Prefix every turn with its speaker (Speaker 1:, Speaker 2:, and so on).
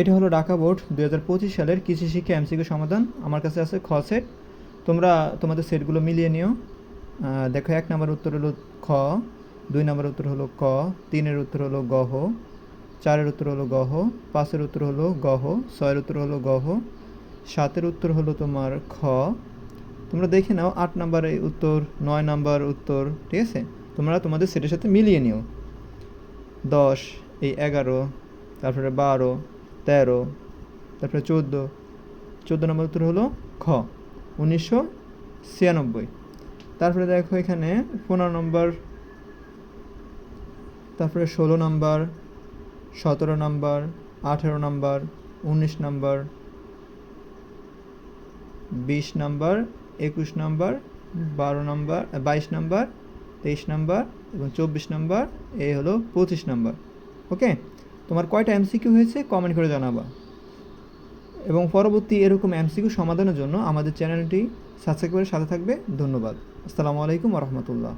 Speaker 1: এটা হলো ঢাকা বোর্ড দু হাজার পঁচিশ সালের কৃষি শিক্ষা এমসিকিউ সমাধান। আমার কাছে আছে খ সেট। তোমরা তোমাদের সেটগুলো মিলিয়ে নিও। দেখো এক নম্বর উত্তর হলো খ, দুই নম্বর উত্তর হলো ক, তিনের উত্তর হলো গহ, চারের উত্তর হলো গহ, পাঁচের উত্তর হলো গহ, ছয়ের উত্তর হলো গহ, সাতের উত্তর হলো তোমার খ। তোমরা দেখে নাও আট নম্বরের উত্তর, নয় নাম্বার উত্তর, ঠিক আছে? তোমরা তোমাদের সেটের সাথে মিলিয়ে নিও। দশ, এই এগারো, তারপরে বারো তেরো, তারপরে চোদ্দ। চোদ্দ নম্বর উত্তর হলো খ, উনিশশো ছিয়ানব্বই। তারপরে দেখো এখানে পনেরো নম্বর, তারপরে ষোলো নম্বর, সতেরো নম্বর, আঠেরো নম্বর, উনিশ নম্বর, বিশ নম্বর, একুশ নম্বর, বারো নম্বর বাইশ নম্বর, তেইশ নম্বর এবং চব্বিশ নম্বর এই হলো পঁচিশ নম্বর। ওকে? তোমার কয়টা এমসিকিউ হয়েছে কমেন্ট করে জানাবা। এবং পরবর্তী এরকম এমসিকিউ সমাধানের জন্য আমাদের চ্যানেলটি সাবস্ক্রাইব করে সাথে থাকবে। ধন্যবাদ। আসসালামু আলাইকুম রহমতুল্লাহ।